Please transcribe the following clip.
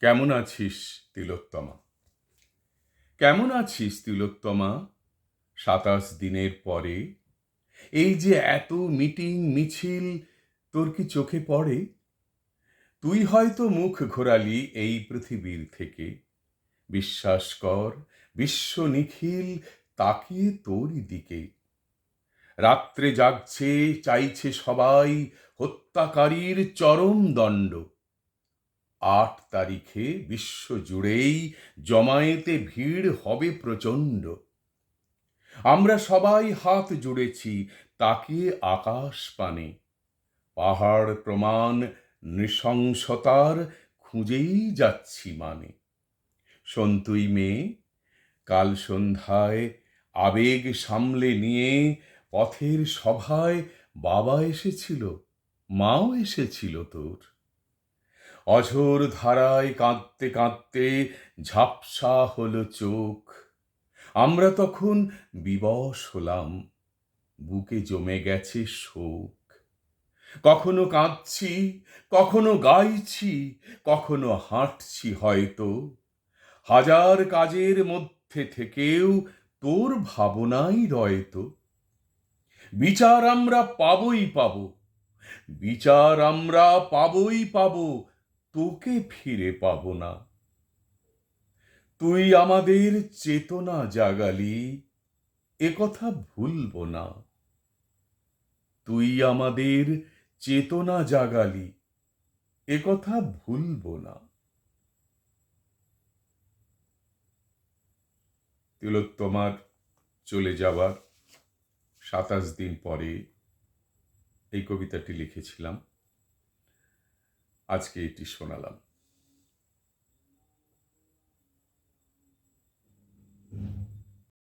কেমন আছিস তিলোত্তমা? কেমন আছিস তিলোত্তমা? সাতাশ দিনের পরে এই যে এত মিটিং মিছিল, তোর কি চোখে পড়ে? তুই হয়তো মুখ ঘোরালি এই পৃথিবীর থেকে। বিশ্বাস কর, বিশ্ব নিখিল তাকিয়ে তোরই দিকে। রাত্রে জাগছে, চাইছে সবাই হত্যাকারীর চরম দণ্ড। আট তারিখে বিশ্ব জুড়েই জমায়েতে ভিড় হবে প্রচণ্ড। আমরা সবাই হাত জুড়েছি তাকে আকাশ পানে। পাহাড় প্রমাণ, নৃশংসতার খুঁজেই যাচ্ছি মানে। সন্তুই মেয়ে, কাল সন্ধ্যায় আবেগ সামলে নিয়ে পথের সভায় বাবা এসেছিল, মাও এসেছিল তোর। অঝোর ধারায় কাঁদতে কাঁদতে ঝাপসা হলো চোখ। আমরা তখন বিবশ হলাম, বুকে জমে গেছে শোক। কখনো কাঁদছি, কখনো গাইছি, কখনো হাঁটছি হয়তো। হাজার কাজের মধ্যে থেকেও তোর ভাবনাই রয়তো। বিচার আমরা পাবই পাবো, বিচার আমরা পাবই পাবো তোকে ফিরে পাব না। তুই আমাদের চেতনা জাগালি একথা ভুলবো না। তুই আমাদের চেতনা জাগালি একথা ভুলবো না। তিলোত্তমার চলে যাওয়ার সাতাশ দিন পরে এই কবিতাটি লিখেছিলাম। আজকে এটি শোনালাম